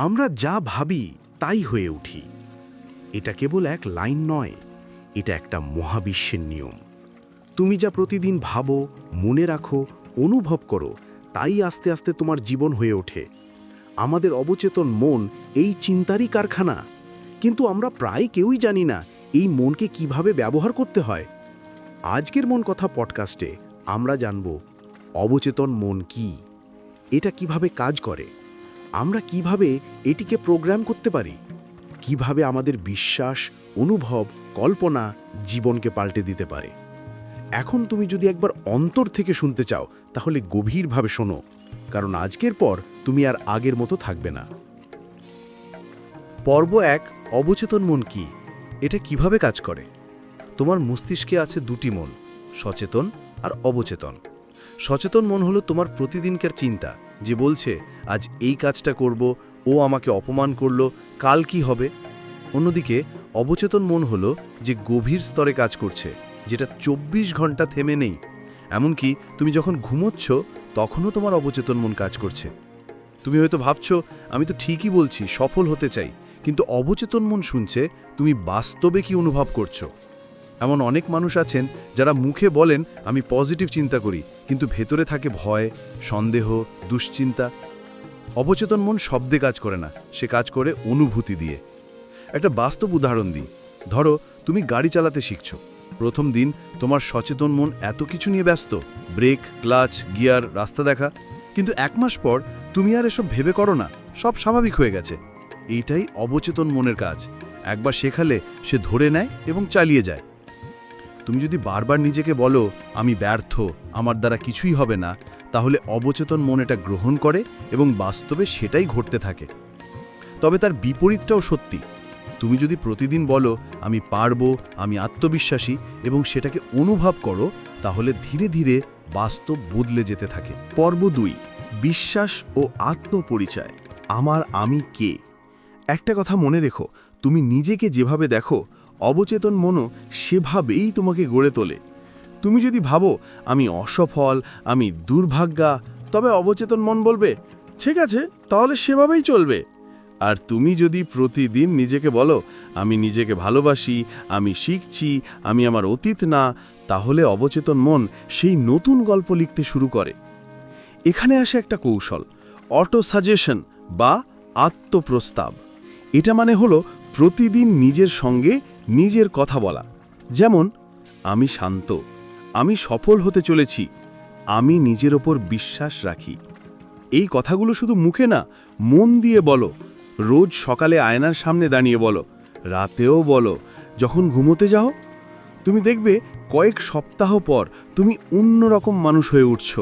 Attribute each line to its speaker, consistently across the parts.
Speaker 1: আমরা যা ভাবি তাই হয়ে উঠি। এটা কেবল এক লাইন নয়, এটা একটা মহাবিশ্বের নিয়ম। তুমি যা প্রতিদিন ভাবো, মনে রাখো, অনুভব করো, তাই আস্তে আস্তে তোমার জীবন হয়ে ওঠে। আমাদের অবচেতন মন এই চিন্তারই কারখানা। কিন্তু আমরা প্রায় কেউই জানি না এই মনকে কীভাবে ব্যবহার করতে হয়। আজকের মন কথা পডকাস্টে আমরা জানব, অবচেতন মন কি? এটা কীভাবে কাজ করে? আমরা কীভাবে এটিকে প্রোগ্রাম করতে পারি? কীভাবে আমাদের বিশ্বাস, অনুভব, কল্পনা জীবনকে পাল্টে দিতে পারে? এখন তুমি যদি একবার অন্তর থেকে শুনতে চাও, তাহলে গভীরভাবে শোনো, কারণ আজকের পর তুমি আর আগের মতো থাকবে না।
Speaker 2: পর্ব এক, অবচেতন মন কি? এটা কীভাবে কাজ করে? তোমার মস্তিষ্কে আছে দুটি মন, সচেতন আর অবচেতন। সচেতন মন হলো তোমার প্রতিদিনকার চিন্তা যে বলছে, আজ এই কাজটা করব, ও আমাকে অপমান করল, কাল কি হবে? অন্যদিকে অবচেতন মন হলো যে গভীর স্তরে কাজ করছে, যেটা চব্বিশ ঘণ্টা থেমে নেই। এমনকি তুমি যখন ঘুমোচ্ছ, তখনও তোমার অবচেতন মন কাজ করছে। তুমি হয়তো ভাবছ, আমি তো ঠিকই বলছি, সফল হতে চাই। কিন্তু অবচেতন মন শুনছে, তুমি বাস্তবে কি অনুভব করছ? এমন অনেক মানুষ আছেন যারা মুখে বলেন, আমি পজিটিভ চিন্তা করি, কিন্তু ভেতরে থাকে ভয়, সন্দেহ, দুশ্চিন্তা। অবচেতন মন শব্দে কাজ করে না, সে কাজ করে অনুভূতি দিয়ে। একটা বাস্তব উদাহরণ দিই। ধরো, তুমি গাড়ি চালাতে শিখছো। প্রথম দিন তোমার সচেতন মন এত কিছু নিয়ে ব্যস্ত, ব্রেক, ক্লাচ, গিয়ার, রাস্তা দেখা। কিন্তু এক মাস পর তুমি আর এসব ভেবে করো না, সব স্বাভাবিক হয়ে গেছে। এইটাই অবচেতন মনের কাজ। একবার শেখালে সে ধরে নেয় এবং চালিয়ে যায়। তুমি যদি বারবার নিজেকে বলো, আমি ব্যর্থ, আমার দ্বারা কিছুই হবে না, তাহলে অবচেতন মন এটা গ্রহণ করে এবং বাস্তবে সেটাই ঘটতে থাকে। তবে তার বিপরীতটাও সত্যি। তুমি যদি প্রতিদিন বলো, আমি পারব, আমি আত্মবিশ্বাসী এবং সেটাকে অনুভব করো, তাহলে ধীরে ধীরে বাস্তব বদলে যেতে থাকে।
Speaker 1: পর্ব দুই, বিশ্বাস ও আত্মপরিচয়। আমার আমি কে? একটা কথা মনে রেখো, তুমি নিজেকে যেভাবে দেখো অবচেতন মনও সেভাবেই তোমাকে গড়ে তোলে। তুমি যদি ভাবো, আমি অসফল, আমি দুর্ভাগ্যা, তবে অবচেতন মন বলবে, ঠিক আছে, তাহলে সেভাবেই চলবে। আর তুমি যদি প্রতিদিন নিজেকে বলো, আমি নিজেকে ভালোবাসি, আমি শিখছি, আমি আমার অতীত না, তাহলে অবচেতন মন সেই নতুন গল্প লিখতে শুরু করে। এখানে আসে একটা কৌশল অটো সাজেশন বা আত্মপ্রস্তাব। এটা মানে হলো প্রতিদিন নিজের সঙ্গে নিজের কথা বলা। যেমন, আমি শান্ত, আমি সফল হতে চলেছি, আমি নিজের ওপর বিশ্বাস রাখি। এই কথাগুলো শুধু মুখে না, মন দিয়ে বলো, রোজ সকালে আয়নার সামনে দাঁড়িয়ে বলো, রাতেও বলো, যখন ঘুমোতে যাও, তুমি দেখবে কয়েক সপ্তাহ পর তুমি অন্যরকম মানুষ হয়ে উঠছ।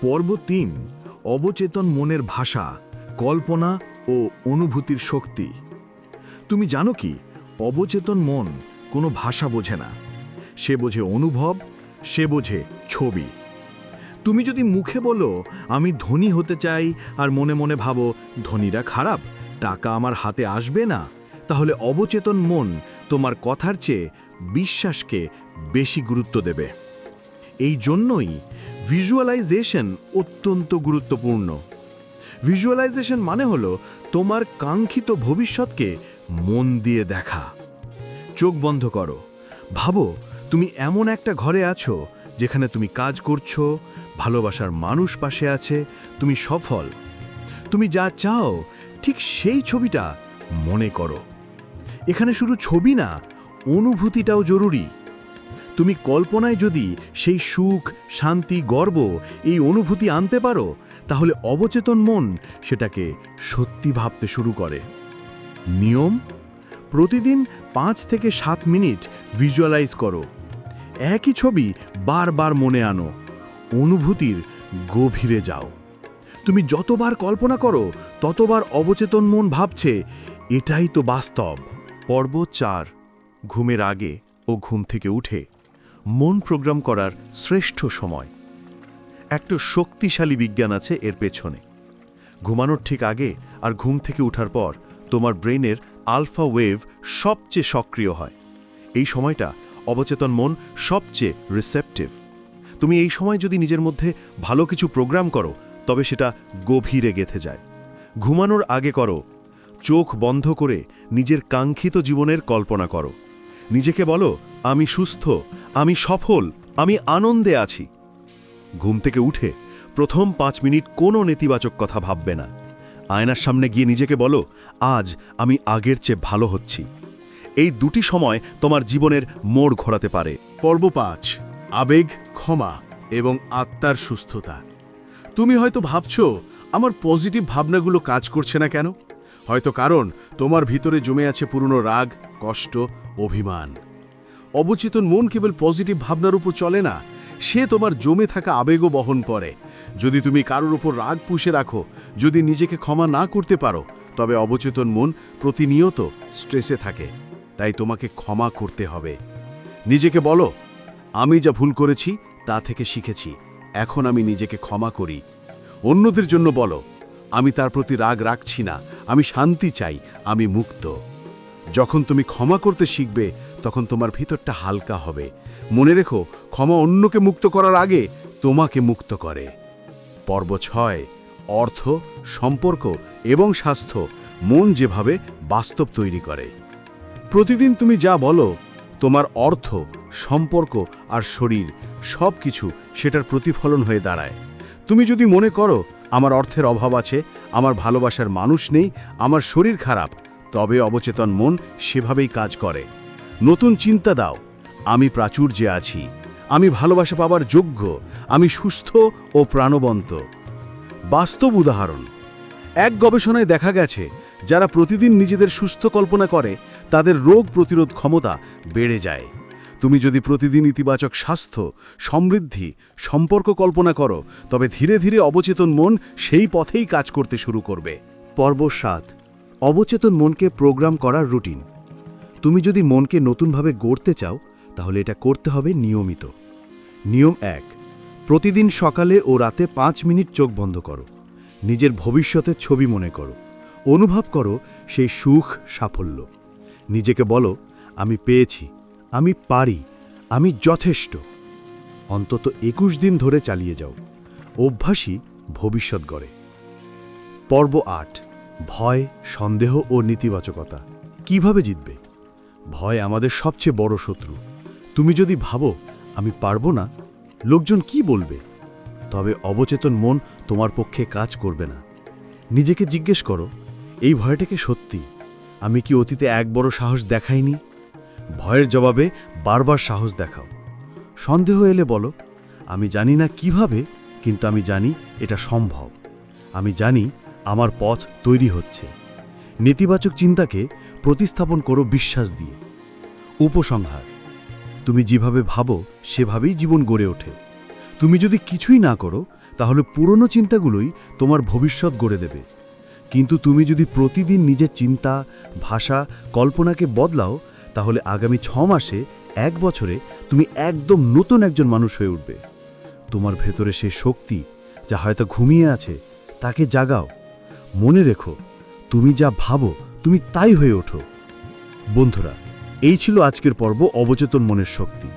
Speaker 3: পর্ব তিন, অবচেতন মনের ভাষা, কল্পনা ও অনুভূতির শক্তি। তুমি জানো কি? অবচেতন মন কোনো ভাষা বোঝে না। সে বোঝে অনুভব, সে বোঝে ছবি। তুমি যদি মুখে বলো, আমি ধনী হতে চাই আর মনে মনে ভাবো, ধনীরা খারাপ, টাকা আমার হাতে আসবে না, তাহলে অবচেতন মন তোমার কথার চেয়ে বিশ্বাসকে বেশি গুরুত্ব দেবে। এই জন্যই ভিজুয়ালাইজেশন অত্যন্ত গুরুত্বপূর্ণ। ভিজুয়ালাইজেশন মানে হলো তোমার কাঙ্ক্ষিত ভবিষ্যৎকে মন দিয়ে দেখা। চোখ বন্ধ করো। ভাবো, তুমি এমন একটা ঘরে আছো যেখানে তুমি কাজ করছ, ভালোবাসার মানুষ পাশে আছে, তুমি সফল। তুমি যা চাও, ঠিক সেই ছবিটা মনে করো। এখানে শুধু ছবি না, অনুভূতিটাও জরুরি। তুমি কল্পনায় যদি সেই সুখ, শান্তি, গর্ব এই অনুভূতি আনতে পারো, তাহলে অবচেতন মন সেটাকে সত্যি ভাবতে শুরু করে। নিয়ম? প্রতিদিন পাঁচ থেকে সাত মিনিট ভিজুয়ালাইজ করো। একই ছবি বারবার মনে আনো। অনুভূতির গভীরে যাও। তুমি যতবার কল্পনা করো, ততবার অবচেতন মন ভাবছে, এটাই তো বাস্তব।
Speaker 2: পর্ব চার, ঘুমের আগে ও ঘুম থেকে উঠে, মন প্রোগ্রাম করার শ্রেষ্ঠ সময়। একটা শক্তিশালী বিজ্ঞান আছে এর পেছনে। ঘুমানোর ঠিক আগে আর ঘুম থেকে ওঠার পর তোমার ব্রেনের আলফা ওয়েভ সবচেয়ে সক্রিয় হয়। এই সময়টা অবচেতন মন সবচেয়ে রিসেপটিভ তুমি এই সময় যদি নিজের মধ্যে ভালো কিছু প্রোগ্রাম করো, তবে সেটা গভীরে গেথে যায়। ঘুমানোর আগে করো।
Speaker 1: চোখ বন্ধ করে নিজের কাঙ্ক্ষিত জীবনের কল্পনা করো। নিজেকে বলো, আমি সুস্থ, আমি সফল, আমি আনন্দে আছি। ঘুম থেকে উঠে প্রথম পাঁচ মিনিট কোনো নেতিবাচক কথা ভাববে না। আয়নার সামনে গিয়ে নিজেকে বলো, আজ আমি আগের চেয়ে ভালো হচ্ছি। এই দুটি সময় তোমার জীবনের মোড় ঘোরাতে পারে।
Speaker 4: পর্ব পাঁচ, আবেগ, ক্ষমা এবং আত্মার সুস্থতা। তুমি হয়তো ভাবছ, আমার পজিটিভ ভাবনাগুলো কাজ করছে না কেন? হয়তো কারণ তোমার ভিতরে জমে আছে পুরনো রাগ, কষ্ট, অভিমান। অবচেতন মন কেবল পজিটিভ ভাবনার উপর চলে না, সে তোমার জমে থাকা আবেগও বহন করে। যদি তুমি কারোর ওপর রাগ পুষে রাখো, যদি নিজেকে ক্ষমা না করতে পারো, তবে অবচেতন মন প্রতিনিয়ত স্ট্রেসে থাকে। তাই তোমাকে ক্ষমা করতে হবে। নিজেকে বলো, আমি যা ভুল করেছি, তা থেকে শিখেছি। এখন আমি নিজেকে ক্ষমা করি। অন্যদের জন্য বলো, আমি তার প্রতি রাগ রাখছি না। আমি শান্তি চাই। আমি মুক্ত। যখন তুমি ক্ষমা করতে শিখবে, তখন তোমার ভিতরটা হালকা হবে। মনে রেখো, ক্ষমা অন্যকে মুক্ত করার আগে তোমাকে মুক্ত করে। পর্ব ছয়, অর্থ, সম্পর্ক এবং স্বাস্থ্য, মন যেভাবে বাস্তব তৈরি করে। প্রতিদিন তুমি যা বলো, তোমার অর্থ, সম্পর্ক আর শরীর সব কিছু সেটার প্রতিফলন হয়ে দাঁড়ায়। তুমি যদি মনে করো, আমার অর্থের অভাব আছে, আমার ভালোবাসার মানুষ নেই, আমার শরীর খারাপ, তবে অবচেতন মন সেভাবেই কাজ করে। নতুন চিন্তা দাও, আমি প্রাচুর্যে আছি। আমি ভালোবাসা পাবার যোগ্য, আমি সুস্থ ও প্রাণবন্ত। বাস্তব উদাহরণ, এক গবেষণায় দেখা গেছে, যারা প্রতিদিন নিজেদের সুস্থ কল্পনা করে, তাদের রোগ প্রতিরোধ ক্ষমতা বেড়ে যায়। তুমি যদি প্রতিদিন ইতিবাচক স্বাস্থ্য, সমৃদ্ধি, সম্পর্ক কল্পনা করো, তবে ধীরে ধীরে অবচেতন মন সেই পথেই কাজ করতে শুরু করবে।
Speaker 2: পর্ব সাত, অবচেতন মনকে প্রোগ্রাম করার রুটিন। তুমি যদি মনকে নতুনভাবে গড়তে চাও, তাহলে এটা করতে হবে নিয়মিত। নিয়ম এক, প্রতিদিন সকালে ও রাতে পাঁচ মিনিট চোখ বন্ধ করো। নিজের ভবিষ্যতের ছবি মনে করো। অনুভব করো সেই সুখ, সাফল্য। নিজেকে বলো, আমি পেয়েছি, আমি পারি, আমি যথেষ্ট। অন্তত একুশ দিন ধরে চালিয়ে যাও। অভ্যাসই ভবিষ্যৎ গড়ে। পর্ব আট, ভয়, সন্দেহ ও নেতিবাচকতা। কীভাবে জিতবে? ভয় আমাদের সবচেয়ে বড় শত্রু। তুমি যদি ভাবো আমি পারব না। লোকজন কি বলবে? তবে অবচেতন মন তোমার পক্ষে কাজ করবে না। নিজেকে জিজ্ঞেস করো, এই ভয়টাকে সত্যি? আমি কি অতীতে এক বড় সাহস দেখাইনি? ভয়ের জবাবে বারবার সাহস দেখাও। সন্দেহ এলে বলো, আমি জানি না কীভাবে, কিন্তু আমি জানি এটা সম্ভব। আমি জানি আমার পথ তৈরি হচ্ছে। নেতিবাচক চিন্তাকে প্রতিস্থাপন করো বিশ্বাস দিয়ে। উপসংহার। তুমি যেভাবে ভাবো, সেভাবেই জীবন গড়ে ওঠে। তুমি যদি কিছুই না করো, তাহলে পুরনো চিন্তাগুলোই তোমার ভবিষ্যৎ গড়ে দেবে। কিন্তু তুমি যদি প্রতিদিন নিজের চিন্তা, ভাষা, কল্পনাকে বদলাও, তাহলে আগামী ছ মাসে, এক বছরে তুমি একদম নতুন একজন মানুষ হয়ে উঠবে। তোমার ভেতরে সেই শক্তি, যা হয়তো ঘুমিয়ে আছে, তাকে জাগাও। মনে রেখো, তুমি যা ভাবো, তুমি তাই হয়ে ওঠো। বন্ধুরা এই ছিল আজকের পর্ব অবচেতন মনের শক্তি।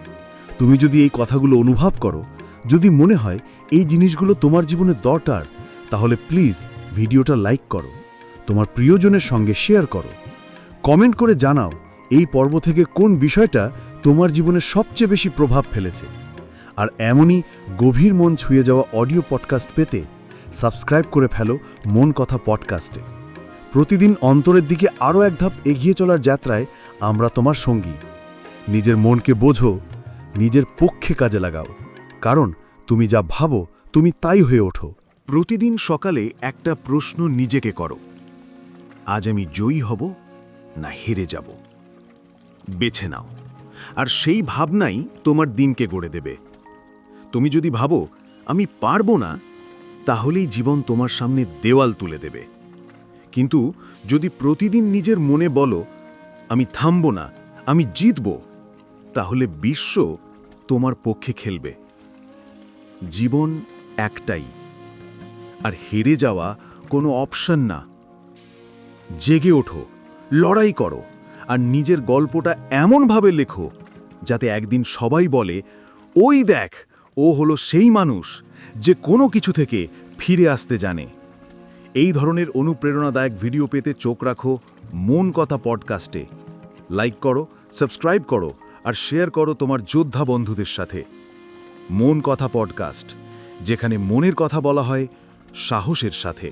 Speaker 2: তুমি যদি এই কথাগুলো অনুভব করো, যদি মনে হয় এই জিনিসগুলো তোমার জীবনে দরকার, তাহলে প্লিজ ভিডিওটা লাইক করো, তোমার প্রিয়জনের সঙ্গে শেয়ার করো। কমেন্ট করে জানাও এই পর্ব থেকে কোন বিষয়টা তোমার জীবনে সবচেয়ে বেশি প্রভাব ফেলেছে। আর এমনই গভীর মন ছুঁয়ে যাওয়া অডিও পডকাস্ট পেতে সাবস্ক্রাইব করে ফেলো মন কথা পডকাস্টে। প্রতিদিন অন্তরের দিকে আরও এক ধাপ এগিয়ে চলার যাত্রায় আমরা তোমার সঙ্গী। নিজের মনকে বোঝো, নিজের পক্ষে কাজে লাগাও। কারণ তুমি যা ভাবো, তুমি তাই হয়ে ওঠো।
Speaker 4: প্রতিদিন সকালে একটা প্রশ্ন নিজেকে করো। আজ আমি জয়ী হব না হেরে যাব? বেছে নাও। আর সেই ভাবনাই তোমার দিনকে গড়ে দেবে। তুমি যদি ভাবো, আমি পারব না, তাহলেই জীবন তোমার সামনে দেওয়াল তুলে দেবে। কিন্তু যদি প্রতিদিন নিজের মনে বলো, আমি থামব না, আমি জিতব, তাহলে বিশ্ব তোমার পক্ষে খেলবে। জীবন একটাই, আর হেরে যাওয়া কোনো অপশন না। জেগে ওঠো, লড়াই করো, আর নিজের গল্পটা এমনভাবে লেখো, যাতে একদিন সবাই বলে, ওই দেখ, ও হলো সেই মানুষ যে কোনো কিছু থেকে ফিরে আসতে জানে।
Speaker 3: এই ধরনের অনুপ্রেরণাদায়ক ভিডিও পেতে চোখ রাখো মন কথা পডকাস্টে। লাইক করো, সাবস্ক্রাইব করো আর শেয়ার করো তোমার যোদ্ধা বন্ধুদের সাথে। মন কথা পডকাস্ট, যেখানে মনের কথা বলা হয় সাহসের সাথে।